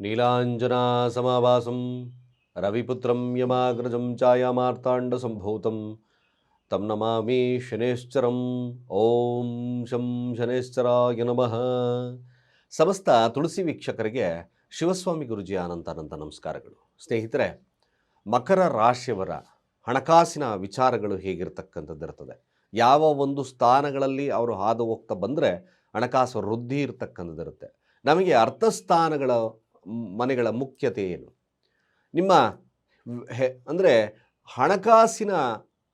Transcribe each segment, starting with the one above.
ನೀಲಾಂಜನಾಸಮಾಭಾಸಂ ರವಿಪುತ್ರಂ ಯಮಾಗ್ರಜಂ ಛಾಯಾಮಾರ್ತಾಂಡಸಂಭೂತಂ ತಂ ನಮಾಮಿ ಶನೇಶ್ಚರಂ ಓಂ ಶಂ ಶನೇಶ್ಚರಾಯ ನಮಃ ಸಮಸ್ತ ತುಳಸಿ ವೀಕ್ಷಕರಿಗೆ ಶಿವಸ್ವಾಮಿ ಗುರುಜಿ ಅನಂತ ಅನಂತ ನಮಸ್ಕಾರಗಳು ಸ್ನೇಹಿತರೆ ಮಕರ ರಾಶಿಯವರ ಹಣಕಾಸಿನ ವಿಚಾರಗಳು ಹೇಗಿರ್ತಕ್ಕಂಥದ್ದು ಇರ್ತದೆ. ಯಾವ ಒಂದು ಸ್ಥಾನಗಳಲ್ಲಿ ಅವರು ಹಾದು ಹೋಗ್ತಾ ಬಂದರೆ ಹಣಕಾಸು ವೃದ್ಧಿ ಇರ್ತಕ್ಕಂಥದ್ದು ಇರುತ್ತೆ. ನಮಗೆ ಅರ್ಥಸ್ಥಾನಗಳ ಮನೆಗಳ ಮುಖ್ಯತೆ ಏನು? ನಿಮ್ಮ ಅಂದರೆ ಹಣಕಾಸಿನ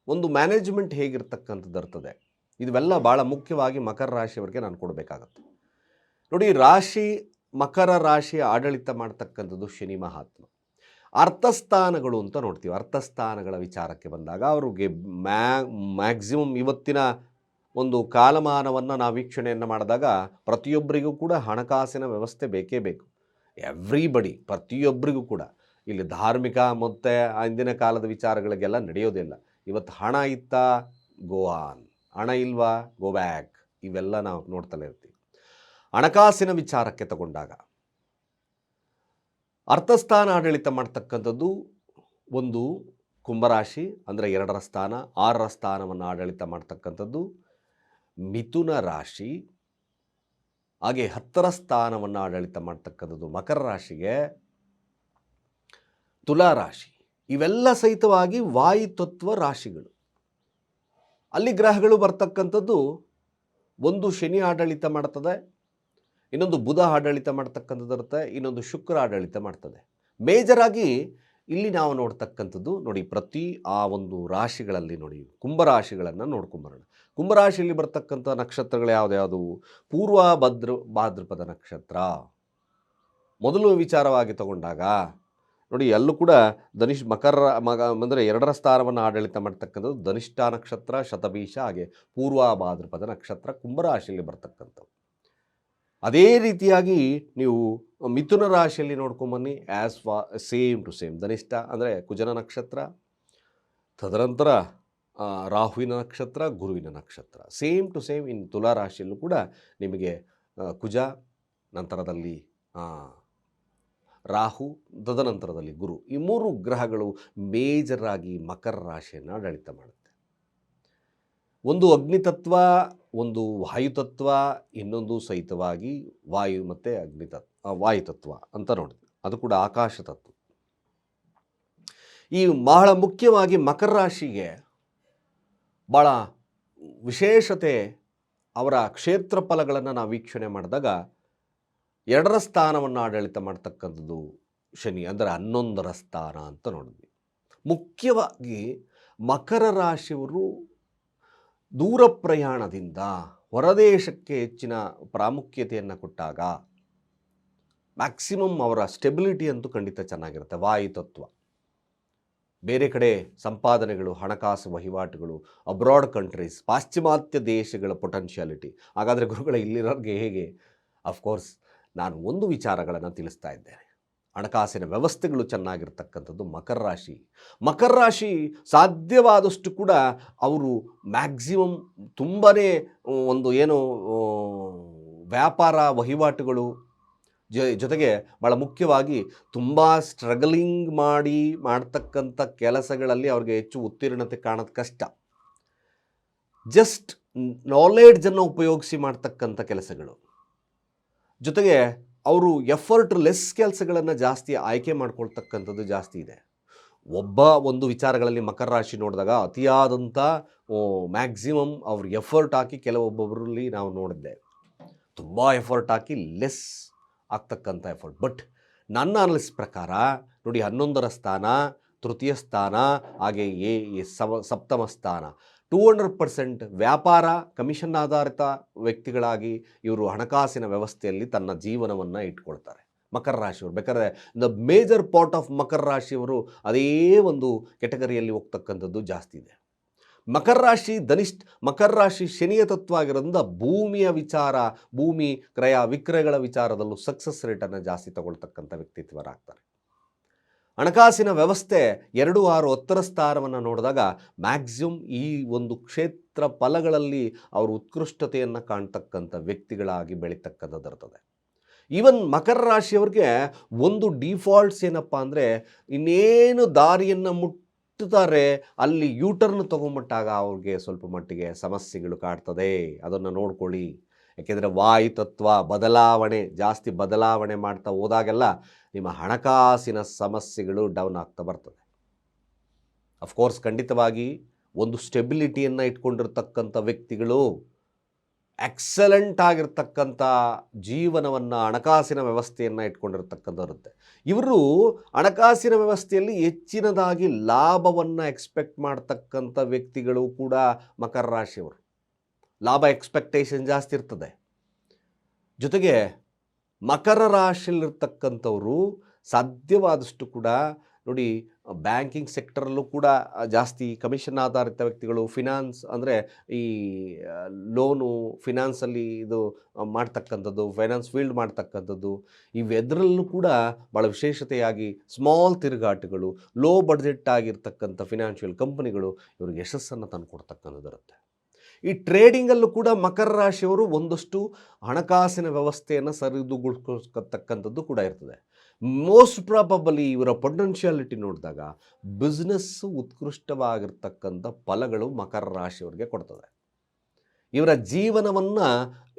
ಒಂದು ಮ್ಯಾನೇಜ್ಮೆಂಟ್ ಹೇಗಿರ್ತಕ್ಕಂಥದ್ದು ಇರ್ತದೆ? ಇವೆಲ್ಲ ಭಾಳ ಮುಖ್ಯವಾಗಿ ಮಕರ ರಾಶಿಯವರಿಗೆ ನಾನು ಕೊಡಬೇಕಾಗತ್ತೆ. ನೋಡಿ, ರಾಶಿ, ಮಕರ ರಾಶಿಯ ಆಡಳಿತ ಮಾಡ್ತಕ್ಕಂಥದ್ದು ಶನಿ ಮಹಾತ್ಮ. ಅರ್ಥಸ್ಥಾನಗಳು ಅಂತ ನೋಡ್ತೀವಿ. ಅರ್ಥಸ್ಥಾನಗಳ ವಿಚಾರಕ್ಕೆ ಬಂದಾಗ ಅವ್ರಿಗೆ ಮ್ಯಾ, ಮ್ಯಾಕ್ಸಿಮಮ್ ಇವತ್ತಿನ ಒಂದು ಕಾಲಮಾನವನ್ನು ನಾವು ವೀಕ್ಷಣೆಯನ್ನು ಮಾಡಿದಾಗ ಪ್ರತಿಯೊಬ್ಬರಿಗೂ ಕೂಡ ಹಣಕಾಸಿನ ವ್ಯವಸ್ಥೆ ಬೇಕೇ ಬೇಕು. ಎವ್ರಿಬಡಿ ಪ್ರತಿಯೊಬ್ಬರಿಗೂ ಕೂಡ ಇಲ್ಲಿ ಧಾರ್ಮಿಕ ಮತ್ತು ಹಿಂದಿನ ಕಾಲದ ವಿಚಾರಗಳಿಗೆಲ್ಲ ನಡೆಯೋದಿಲ್ಲ ಇವತ್ತು ಹಣ ಇತ್ತ? ಗೋ ಆನ್ ಹಣ ಇಲ್ವಾ? ಗೋ ಬ್ಯಾಕ್ ಇವೆಲ್ಲ ನಾವು ನೋಡ್ತಲೇ ಇರ್ತೀವಿ. ಹಣಕಾಸಿನ ವಿಚಾರಕ್ಕೆ ತಗೊಂಡಾಗ ಅರ್ಥಸ್ಥಾನ ಆಡಳಿತ ಮಾಡ್ತಕ್ಕಂಥದ್ದು ಒಂದು ಕುಂಭರಾಶಿ, ಅಂದರೆ ಎರಡರ ಸ್ಥಾನ, ಆರರ ಸ್ಥಾನವನ್ನು ಆಡಳಿತ ಮಾಡ್ತಕ್ಕಂಥದ್ದು ಮಿಥುನ ರಾಶಿ ಹಾಗೆ ಹತ್ತರ ಸ್ಥಾನವನ್ನು ಆಡಳಿತ ಮಾಡ್ತಕ್ಕಂಥದ್ದು ಮಕರ ರಾಶಿಗೆ ತುಲಾ ರಾಶಿ. ಇವೆಲ್ಲ ಸಹಿತವಾಗಿ ವಾಯುತತ್ವ ರಾಶಿಗಳು. ಅಲ್ಲಿ ಗ್ರಹಗಳು ಬರ್ತಕ್ಕಂಥದ್ದು ಒಂದು ಶನಿ ಆಡಳಿತ ಮಾಡ್ತದೆ, ಇನ್ನೊಂದು ಬುಧ ಆಡಳಿತ ಮಾಡ್ತಕ್ಕಂಥದ್ದು ಇರುತ್ತೆ, ಇನ್ನೊಂದು ಶುಕ್ರ ಆಡಳಿತ ಮಾಡ್ತದೆ. ಮೇಜರಾಗಿ ಇಲ್ಲಿ ನಾವು ನೋಡ್ತಕ್ಕಂಥದ್ದು ನೋಡಿ ಪ್ರತಿ ಆ ಒಂದು ರಾಶಿಗಳಲ್ಲಿ ನೋಡಿ ಕುಂಭರಾಶಿಗಳನ್ನು ನೋಡ್ಕೊಂಬರೋಣ. ಕುಂಭರಾಶಿಯಲ್ಲಿ ಬರ್ತಕ್ಕಂಥ ನಕ್ಷತ್ರಗಳು ಯಾವುದ್ಯಾವುದು ಪೂರ್ವ ಭದ್ರ, ಭಾದ್ರಪದ ನಕ್ಷತ್ರ. ಮೊದಲು ವಿಚಾರವಾಗಿ ತಗೊಂಡಾಗ, ನೋಡಿ ಎಲ್ಲೂ ಕೂಡ ಧನಿಷ್, ಮಕರ ಮಗ, ಅಂದರೆ ಎರಡರ ಸ್ಥಾನವನ್ನು ಆಡಳಿತ ಮಾಡ್ತಕ್ಕಂಥದ್ದು ಧನಿಷ್ಠ ನಕ್ಷತ್ರ ಶತಬೀಷ ಹಾಗೆ ಪೂರ್ವ ಭಾದ್ರಪದ ನಕ್ಷತ್ರ, ಕುಂಭರಾಶಿಯಲ್ಲಿ ಬರ್ತಕ್ಕಂಥವು. ಅದೇ ರೀತಿಯಾಗಿ ನೀವು ಮಿಥುನ ರಾಶಿಯಲ್ಲಿ ನೋಡ್ಕೊಂಬನ್ನಿ as far same to same Dhanishta ಅಂದರೆ ಕುಜನ ನಕ್ಷತ್ರ, ತದನಂತರ ರಾಹುವಿನ ನಕ್ಷತ್ರ, ಗುರುವಿನ ನಕ್ಷತ್ರ. ಸೇಮ್ ಟು ಸೇಮ್ ಇನ್ ತುಲಾ ರಾಶಿಯಲ್ಲೂ ಕೂಡ ನಿಮಗೆ ಕುಜ, ನಂತರದಲ್ಲಿ ರಾಹು ತದನಂತರದಲ್ಲಿ ಗುರು. ಈ ಮೂರು ಗ್ರಹಗಳು ಮೇಜರಾಗಿ ಮಕರ ರಾಶಿಯನ್ನು ಆಡಳಿತ ಮಾಡುತ್ತೆ. ಒಂದು ಅಗ್ನಿತತ್ವ ಒಂದು ವಾಯುತತ್ವ ಇನ್ನೊಂದು ಸಹಿತವಾಗಿ ವಾಯು ಮತ್ತು ಅಗ್ನಿತತ್ವ ವಾಯುತತ್ವ ಅಂತ ನೋಡಿದ್ವಿ. ಅದು ಕೂಡ ಆಕಾಶ ತತ್ವ. ಈ ಬಹಳ ಮುಖ್ಯವಾಗಿ ಮಕರ ರಾಶಿಗೆ ಭಾಳ ವಿಶೇಷತೆ ಅವರ ಕ್ಷೇತ್ರ ಫಲಗಳನ್ನು ನಾವು ವೀಕ್ಷಣೆ ಮಾಡಿದಾಗ ಎರಡರ ಸ್ಥಾನವನ್ನು ಆಡಳಿತ ಮಾಡ್ತಕ್ಕಂಥದ್ದು ಶನಿ, ಅಂದರೆ ಹನ್ನೊಂದರ ಸ್ಥಾನ ಅಂತ ನೋಡಿದ್ವಿ. ಮುಖ್ಯವಾಗಿ ಮಕರ ರಾಶಿಯವರು ದೂರ ಪ್ರಯಾಣದಿಂದ ಹೊರದೇಶಕ್ಕೆ ಹೆಚ್ಚಿನ ಪ್ರಾಮುಖ್ಯತೆಯನ್ನು ಕೊಟ್ಟಾಗ ಮ್ಯಾಕ್ಸಿಮಮ್ ಅವರ ಸ್ಟೆಬಿಲಿಟಿ ಅಂತೂ ಖಂಡಿತ ಚೆನ್ನಾಗಿರುತ್ತೆ ವಾಯುತತ್ವ ಬೇರೆ ಕಡೆ ಸಂಪಾದನೆಗಳು, ಹಣಕಾಸು ವಹಿವಾಟುಗಳು ಅಬ್ರಾಡ್ ಕಂಟ್ರೀಸ್ ಪಾಶ್ಚಿಮಾತ್ಯ ದೇಶಗಳ ಪೊಟೆನ್ಷಿಯಾಲಿಟಿ ಹಾಗಾದರೆ ಗುರುಗಳ, ಇಲ್ಲಿರೋರಿಗೆ ಹೇಗೆ? ಅಫ್ಕೋರ್ಸ್ ನಾನು ಒಂದು ವಿಚಾರಗಳನ್ನು ತಿಳಿಸ್ತಾ ಇದ್ದೇನೆ. ಹಣಕಾಸಿನ ವ್ಯವಸ್ಥೆಗಳು ಚೆನ್ನಾಗಿರ್ತಕ್ಕಂಥದ್ದು ಮಕರ ರಾಶಿ. ಮಕರ ರಾಶಿ ಸಾಧ್ಯವಾದಷ್ಟು ಕೂಡ ಅವರು ಮ್ಯಾಕ್ಸಿಮಮ್ ತುಂಬಾ ಒಂದು ಏನು, ವ್ಯಾಪಾರ ವಹಿವಾಟುಗಳು ಜೊತೆಗೆ ಭಾಳ ಮುಖ್ಯವಾಗಿ ತುಂಬ ಸ್ಟ್ರಗಲಿಂಗ್ ಮಾಡಿ ಮಾಡ್ತಕ್ಕಂಥ ಕೆಲಸಗಳಲ್ಲಿ ಅವ್ರಿಗೆ ಹೆಚ್ಚು ಉತ್ತೀರ್ಣತೆ ಕಾಣೋದು ಕಷ್ಟ. ಜಸ್ಟ್ ನಾಲೆಡ್ಜನ್ನು ಉಪಯೋಗಿಸಿ ಮಾಡ್ತಕ್ಕಂಥ ಕೆಲಸಗಳು. ಜೊತೆಗೆ ಅವರು ಎಫರ್ಟ್ ಲೆಸ್ ಕೆಲಸಗಳನ್ನು ಜಾಸ್ತಿ ಆಯ್ಕೆ ಮಾಡ್ಕೊಳ್ತಕ್ಕಂಥದ್ದು ಜಾಸ್ತಿ ಇದೆ. ಒಬ್ಬ ಒಂದು ವಿಚಾರಗಳಲ್ಲಿ ಮಕರ ರಾಶಿ ನೋಡಿದಾಗ ಅತಿಯಾದಂಥ ಮ್ಯಾಕ್ಸಿಮಮ್ ಅವ್ರ ಎಫರ್ಟ್ ಹಾಕಿ ಕೆಲವೊಬ್ಬೊಬ್ಬರಲ್ಲಿ ನಾವು ನೋಡಿದ್ದೆ. ತುಂಬ ಎಫರ್ಟ್ ಹಾಕಿ ಲೆಸ್ ಆಗ್ತಕ್ಕಂಥ ಎಫರ್ಟ್ ಬಟ್ ನನ್ನ ಅನಲಿಸ್ ಪ್ರಕಾರ ನೋಡಿ ಹನ್ನೊಂದರ ಸ್ಥಾನ, ತೃತೀಯ ಸ್ಥಾನ, ಹಾಗೆ ಎ ಸಪ್ತಮ ಸ್ಥಾನ. ಟೂ ಹಂಡ್ರೆಡ್ ಪರ್ಸೆಂಟ್ ವ್ಯಾಪಾರ ಕಮಿಷನ್ ಆಧಾರಿತ ವ್ಯಕ್ತಿಗಳಾಗಿ ಇವರು ಹಣಕಾಸಿನ ವ್ಯವಸ್ಥೆಯಲ್ಲಿ ತನ್ನ ಜೀವನವನ್ನು ಇಟ್ಕೊಳ್ತಾರೆ. ಮಕರ ರಾಶಿಯವರು. ಬೇಕಾದ್ರೆ ದ ಮೇಜರ್ ಪಾರ್ಟ್ ಆಫ್ ಮಕರ ರಾಶಿಯವರು ಅದೇ ಒಂದು ಕೆಟಗರಿಯಲ್ಲಿ ಹೋಗ್ತಕ್ಕಂಥದ್ದು ಜಾಸ್ತಿ ಇದೆ. ಮಕರ ರಾಶಿ ಧನಿಷ್ಠ, ಮಕರ ರಾಶಿ ಶನಿಯ ತತ್ವ ಆಗಿರೋದ್ರಿಂದ ಭೂಮಿಯ ವಿಚಾರ, ಭೂಮಿ ಕ್ರಯ, ವಿಕ್ರಯಗಳ ವಿಚಾರದಲ್ಲೂ ಸಕ್ಸಸ್ ರೇಟನ್ನು ಜಾಸ್ತಿ ತಗೊಳ್ತಕ್ಕಂಥ ವ್ಯಕ್ತಿತ್ವರಾಗ್ತಾರೆ. ಹಣಕಾಸಿನ ವ್ಯವಸ್ಥೆ ಎರಡು ಆರು ಹತ್ತರ ಸ್ಥಾನವನ್ನು ನೋಡಿದಾಗ ಮ್ಯಾಕ್ಸಿಮಮ್ ಈ ಒಂದು ಕ್ಷೇತ್ರ ಫಲಗಳಲ್ಲಿ ಅವರು ಉತ್ಕೃಷ್ಟತೆಯನ್ನು ಕಾಣ್ತಕ್ಕಂಥ ವ್ಯಕ್ತಿಗಳಾಗಿ ಬೆಳೀತಕ್ಕಂಥದ್ದಿರ್ತದೆ ಈವನ್ ಮಕರ ರಾಶಿಯವ್ರಿಗೆ ಒಂದು ಡೀಫಾಲ್ಟ್ಸ್ ಏನಪ್ಪ ಅಂದರೆ ಇನ್ನೇನು ದಾರಿಯನ್ನು ಮುಟ್ಟುತ್ತಾರೆ ಅಲ್ಲಿ ಯೂಟರ್ನ್ ತೊಗೊಂಬಿಟ್ಟಾಗ ಅವ್ರಿಗೆ ಸ್ವಲ್ಪ ಮಟ್ಟಿಗೆ ಸಮಸ್ಯೆಗಳು ಕಾಡ್ತದೆ. ಅದನ್ನು ನೋಡ್ಕೊಳ್ಳಿ. ಯಾಕೆಂದರೆ ವಾಯು ತತ್ವ ಬದಲಾವಣೆ, ಜಾಸ್ತಿ ಬದಲಾವಣೆ ಮಾಡ್ತಾ ಹೋದಾಗೆಲ್ಲ ನಿಮ್ಮ ಹಣಕಾಸಿನ ಸಮಸ್ಯೆಗಳು ಡೌನ್ ಆಗ್ತಾ ಬರ್ತದೆ. ಅಫ್ಕೋರ್ಸ್ ಖಂಡಿತವಾಗಿ ಒಂದು ಸ್ಟೆಬಿಲಿಟಿಯನ್ನು ಇಟ್ಕೊಂಡಿರ್ತಕ್ಕಂಥ ವ್ಯಕ್ತಿಗಳು ಎಕ್ಸಲೆಂಟ್ ಆಗಿರ್ತಕ್ಕಂಥ ಜೀವನವನ್ನು ಹಣಕಾಸಿನ ವ್ಯವಸ್ಥೆಯನ್ನು ಇಟ್ಕೊಂಡಿರ್ತಕ್ಕಂಥವ್ರುತ್ತೆ ಇವರು ಹಣಕಾಸಿನ ವ್ಯವಸ್ಥೆಯಲ್ಲಿ ಹೆಚ್ಚಿನದಾಗಿ ಲಾಭವನ್ನು ಎಕ್ಸ್ಪೆಕ್ಟ್ ಮಾಡ್ತಕ್ಕಂಥ ವ್ಯಕ್ತಿಗಳು ಕೂಡ ಮಕರ ರಾಶಿಯವರು. ಲಾಭ ಎಕ್ಸ್ಪೆಕ್ಟೇಷನ್ ಜಾಸ್ತಿ ಇರ್ತದೆ. ಜೊತೆಗೆ ಮಕರ ರಾಶಿಯಲ್ಲಿರ್ತಕ್ಕಂಥವರು ಸಾಧ್ಯವಾದಷ್ಟು ಕೂಡ ನೋಡಿ, ಬ್ಯಾಂಕಿಂಗ್ ಸೆಕ್ಟರಲ್ಲೂ ಕೂಡ ಜಾಸ್ತಿ ಕಮಿಷನ್ ಆಧಾರಿತ ವ್ಯಕ್ತಿಗಳು, ಫಿನಾನ್ಸ್ ಅಂದರೆ ಈ ಲೋನು ಫಿನಾನ್ಸಲ್ಲಿ ಇದು ಮಾಡ್ತಕ್ಕಂಥದ್ದು, ಫೈನಾನ್ಸ್ ಫೀಲ್ಡ್ ಮಾಡ್ತಕ್ಕಂಥದ್ದು, ಇವೆದರಲ್ಲೂ ಕೂಡ ಭಾಳ ವಿಶೇಷತೆಯಾಗಿ ಸ್ಮಾಲ್ ತಿರುಗಾಟಗಳು, ಲೋ ಬಡ್ಜೆಟ್ ಆಗಿರ್ತಕ್ಕಂಥ ಫಿನಾನ್ಷಿಯಲ್ ಕಂಪನಿಗಳು ಇವ್ರಿಗೆ ಯಶಸ್ಸನ್ನು ತಂದು ಇರುತ್ತೆ ಈ ಟ್ರೇಡಿಂಗಲ್ಲೂ ಕೂಡ ಮಕರ ರಾಶಿಯವರು ಒಂದಷ್ಟು ಹಣಕಾಸಿನ ವ್ಯವಸ್ಥೆಯನ್ನು ಸರಿದುಗೊಳ್ಕೊತಕ್ಕಂಥದ್ದು ಕೂಡ ಇರ್ತದೆ. ಮೋಸ್ಟ್ ಪ್ರಾಬಬಲಿ ಇವರ ಪೊಟೆನ್ಷಿಯಾಲಿಟಿ ನೋಡಿದಾಗ ಬಿಸ್ನೆಸ್ಸು ಉತ್ಕೃಷ್ಟವಾಗಿರ್ತಕ್ಕಂಥ ಫಲಗಳು ಮಕರ ರಾಶಿಯವರಿಗೆ ಕೊಡ್ತದೆ. ಇವರ ಜೀವನವನ್ನು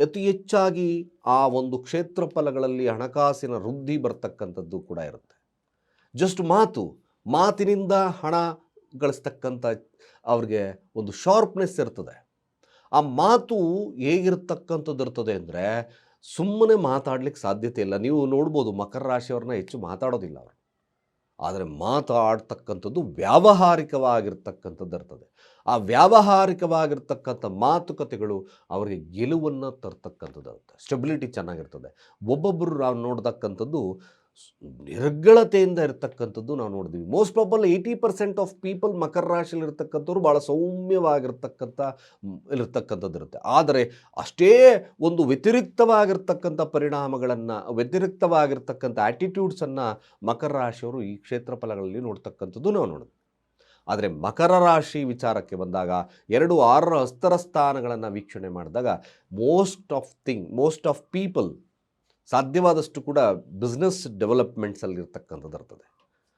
ಅತಿ ಹೆಚ್ಚಾಗಿ ಆ ಒಂದು ಕ್ಷೇತ್ರ ಫಲಗಳಲ್ಲಿ ಹಣಕಾಸಿನ ವೃದ್ಧಿ ಬರ್ತಕ್ಕಂಥದ್ದು ಕೂಡ ಇರುತ್ತೆ. ಜಸ್ಟ್ ಮಾತು, ಮಾತಿನಿಂದ ಹಣ ಗಳಿಸ್ತಕ್ಕಂಥ ಅವ್ರಿಗೆ ಒಂದು ಶಾರ್ಪ್ನೆಸ್ ಇರ್ತದೆ. ಆ ಮಾತು ಹೇಗಿರ್ತಕ್ಕಂಥದ್ದು ಇರ್ತದೆ ಅಂದರೆ ಸುಮ್ಮನೆ ಮಾತಾಡ್ಲಿಕ್ಕೆ ಸಾಧ್ಯತೆ ಇಲ್ಲ. ನೀವು ನೋಡ್ಬೋದು ಮಕರ ರಾಶಿಯವ್ರನ್ನ ಹೆಚ್ಚು ಮಾತಾಡೋದಿಲ್ಲ ಅವರು. ಆದರೆ ಮಾತಾಡ್ತಕ್ಕಂಥದ್ದು ವ್ಯಾವಹಾರಿಕವಾಗಿರ್ತಕ್ಕಂಥದ್ದು ಇರ್ತದೆ ಆ ವ್ಯಾವಹಾರಿಕವಾಗಿರ್ತಕ್ಕಂಥ ಮಾತುಕತೆಗಳು ಅವರಿಗೆ ಗೆಲುವನ್ನು ತರ್ತಕ್ಕಂಥದ್ದು ಸ್ಟೆಬಿಲಿಟಿ ಚೆನ್ನಾಗಿರ್ತದೆ. ಒಬ್ಬೊಬ್ಬರು ನಾವು ನೋಡ್ತಕ್ಕಂಥದ್ದು ನಿರ್ಗಳತೆಯಿಂದ ಇರತಕ್ಕಂಥದ್ದು ನಾವು ನೋಡಿದ್ವಿ. Most probably eighty percent of people ಮಕರ ರಾಶಿಯಲ್ಲಿ ಇರ್ತಕ್ಕಂಥವ್ರು ಭಾಳ ಸೌಮ್ಯವಾಗಿರ್ತಕ್ಕಂಥ ಇಲ್ಲಿರ್ತಕ್ಕಂಥದ್ದು ಇರುತ್ತೆ. ಆದರೆ ಅಷ್ಟೇ ಒಂದು ವ್ಯತಿರಿಕ್ತವಾಗಿರ್ತಕ್ಕಂಥ ಪರಿಣಾಮಗಳನ್ನು, ವ್ಯತಿರಿಕ್ತವಾಗಿರ್ತಕ್ಕಂಥ ಆ್ಯಟಿಟ್ಯೂಡ್ಸನ್ನು ಮಕರ ರಾಶಿಯವರು ಈ ಕ್ಷೇತ್ರ ಫಲಗಳಲ್ಲಿ ನೋಡ್ತಕ್ಕಂಥದ್ದು ನಾವು ನೋಡಿದ್ವಿ. ಆದರೆ ಮಕರ ರಾಶಿ ವಿಚಾರಕ್ಕೆ ಬಂದಾಗ, ಎರಡು ಆರರ ಹಸ್ತರ ಸ್ಥಾನಗಳನ್ನು ವೀಕ್ಷಣೆ ಮಾಡಿದಾಗ most of thing most of people ಸಾಧ್ಯವಾದಷ್ಟು ಕೂಡ ಬಿಸ್ನೆಸ್ ಡೆವಲಪ್ಮೆಂಟ್ಸಲ್ಲಿ ಇರ್ತಕ್ಕಂಥದ್ದು ಇರ್ತದೆ.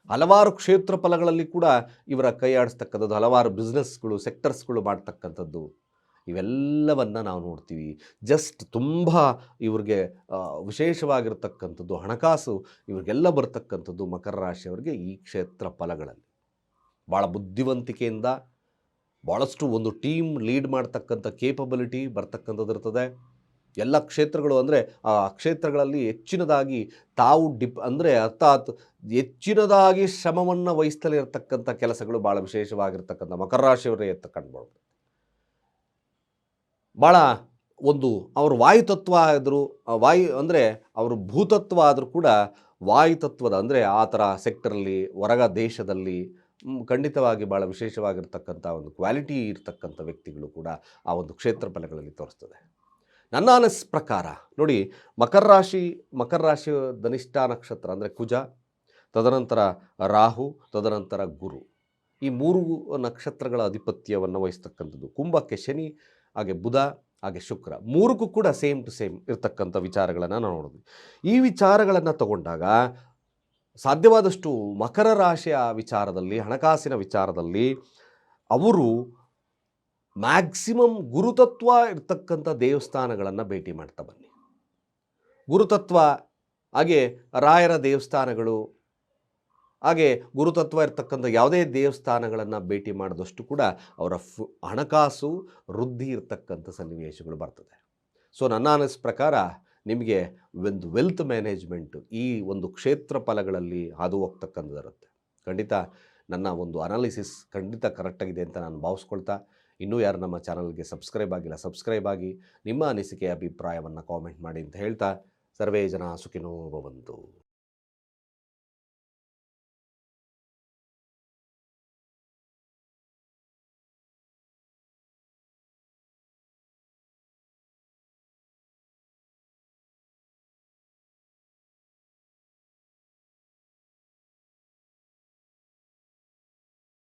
ಹಲವಾರು ಕ್ಷೇತ್ರ ಫಲಗಳಲ್ಲಿ ಕೂಡ ಇವರ ಕೈ ಆಡಿಸ್ತಕ್ಕಂಥದ್ದು, ಹಲವಾರು ಬಿಸ್ನೆಸ್ಗಳು ಸೆಕ್ಟರ್ಸ್ಗಳು ಮಾಡ್ತಕ್ಕಂಥದ್ದು, ಇವೆಲ್ಲವನ್ನು ನಾವು ನೋಡ್ತೀವಿ. ಜಸ್ಟ್ ತುಂಬ ಇವ್ರಿಗೆ ವಿಶೇಷವಾಗಿರ್ತಕ್ಕಂಥದ್ದು, ಹಣಕಾಸು ಇವ್ರಿಗೆಲ್ಲ ಬರ್ತಕ್ಕಂಥದ್ದು ಮಕರ ರಾಶಿಯವರಿಗೆ ಈ ಕ್ಷೇತ್ರ ಫಲಗಳಲ್ಲಿ ಭಾಳ ಬುದ್ಧಿವಂತಿಕೆಯಿಂದ ಭಾಳಷ್ಟು ಒಂದು ಟೀಮ್ ಲೀಡ್ ಮಾಡ್ತಕ್ಕಂಥ ಕೇಪಬಿಲಿಟಿ ಬರ್ತಕ್ಕಂಥದ್ದು ಇರ್ತದೆ. ಎಲ್ಲ ಕ್ಷೇತ್ರಗಳು ಅಂದರೆ ಆ ಕ್ಷೇತ್ರಗಳಲ್ಲಿ ಹೆಚ್ಚಿನದಾಗಿ ತಾವು ಡಿಪ್ ಅಂದರೆ ಅರ್ಥಾತ್ ಹೆಚ್ಚಿನದಾಗಿ ಶ್ರಮವನ್ನು ವಹಿಸ್ತಲೇ ಇರತಕ್ಕಂಥ ಕೆಲಸಗಳು ಭಾಳ ವಿಶೇಷವಾಗಿರ್ತಕ್ಕಂಥ ಮಕರ ರಾಶಿಯವರೇ ಎತ್ತ ಕಂಡುಬರ್ಬೋದು. ಭಾಳ ಒಂದು ಅವರು ವಾಯುತತ್ವ ಆದರೂ ವಾಯು ಅಂದರೆ ಅವರು ಭೂತತ್ವ ಆದರೂ ಕೂಡ ವಾಯುತತ್ವದ ಅಂದರೆ ಆ ಥರ ಸೆಕ್ಟರಲ್ಲಿ ಹೊರಗ ದೇಶದಲ್ಲಿ ಖಂಡಿತವಾಗಿ ಭಾಳ ವಿಶೇಷವಾಗಿರ್ತಕ್ಕಂಥ ಒಂದು ಕ್ವಾಲಿಟಿ ಇರತಕ್ಕಂಥ ವ್ಯಕ್ತಿಗಳು ಕೂಡ ಆ ಒಂದು ಕ್ಷೇತ್ರ ಫಲಗಳಲ್ಲಿ ತೋರಿಸ್ತದೆ. ನನ್ನ ಅನಸ್ ಪ್ರಕಾರ, ನೋಡಿ, ಮಕರ ರಾಶಿ ಮಕರ ರಾಶಿ ಧನಿಷ್ಠ ನಕ್ಷತ್ರ ಅಂದರೆ ಕುಜ, ತದನಂತರ ರಾಹು, ತದನಂತರ ಗುರು. ಈ ಮೂರು ನಕ್ಷತ್ರಗಳ ಆಧಿಪತ್ಯವನ್ನು ವಹಿಸ್ತಕ್ಕಂಥದ್ದು. ಕುಂಭಕ್ಕೆ ಶನಿ, ಹಾಗೆ ಬುಧ, ಹಾಗೆ ಶುಕ್ರ. ಮೂರಕ್ಕೂ ಕೂಡ ಸೇಮ್ ಟು ಸೇಮ್ ಇರತಕ್ಕಂಥ ವಿಚಾರಗಳನ್ನು ನಾವು ನೋಡಿದ್ವಿ. ಈ ವಿಚಾರಗಳನ್ನು ತಗೊಂಡಾಗ ಸಾಧ್ಯವಾದಷ್ಟು ಮಕರ ರಾಶಿಯ ವಿಚಾರದಲ್ಲಿ, ಹಣಕಾಸಿನ ವಿಚಾರದಲ್ಲಿ ಅವರು ಮ್ಯಾಕ್ಸಿಮಮ್ ಗುರುತತ್ವ ಇರ್ತಕ್ಕಂಥ ದೇವಸ್ಥಾನಗಳನ್ನು ಭೇಟಿ ಮಾಡ್ತಾ ಬನ್ನಿ. ಗುರುತತ್ವ, ಹಾಗೆ ರಾಯರ ದೇವಸ್ಥಾನಗಳು, ಹಾಗೆ ಗುರುತತ್ವ ಇರ್ತಕ್ಕಂಥ ಯಾವುದೇ ದೇವಸ್ಥಾನಗಳನ್ನು ಭೇಟಿ ಮಾಡಿದಷ್ಟು ಕೂಡ ಅವರ ಫು, ಹಣಕಾಸು ವೃದ್ಧಿ ಇರ್ತಕ್ಕಂಥ ಸನ್ನಿವೇಶಗಳು ಬರ್ತದೆ. ಸೊ ನನ್ನ ಅನಿಸ್ ಪ್ರಕಾರ ನಿಮಗೆ ಒಂದು ವೆಲ್ತ್ ಮ್ಯಾನೇಜ್ಮೆಂಟು ಈ ಒಂದು ಕ್ಷೇತ್ರ ಫಲಗಳಲ್ಲಿ ಹಾದು ಹೋಗ್ತಕ್ಕಂಥದ್ದು ಇರುತ್ತೆ ಖಂಡಿತ ನನ್ನ ಒಂದು ಅನಾಲಿಸಿಸ್ ಖಂಡಿತ ಕರೆಕ್ಟಾಗಿದೆ ಅಂತ ನಾನು ಭಾವಿಸ್ಕೊಳ್ತಾ ಇನ್ನೂ ಯಾರು ನಮ್ಮ ಚಾನಲ್ಗೆ ಸಬ್ಸ್ಕ್ರೈಬ್ ಆಗಿಲ್ಲ, ಸಬ್ಸ್ಕ್ರೈಬ್ ಆಗಿ ನಿಮ್ಮ ಅನಿಸಿಕೆ, ಅಭಿಪ್ರಾಯವನ್ನು ಕಾಮೆಂಟ್ ಮಾಡಿ ಅಂತ ಹೇಳ್ತಾ, ಸರ್ವೇ ಜನ ಸುಖಿನೋ ಭವಂತು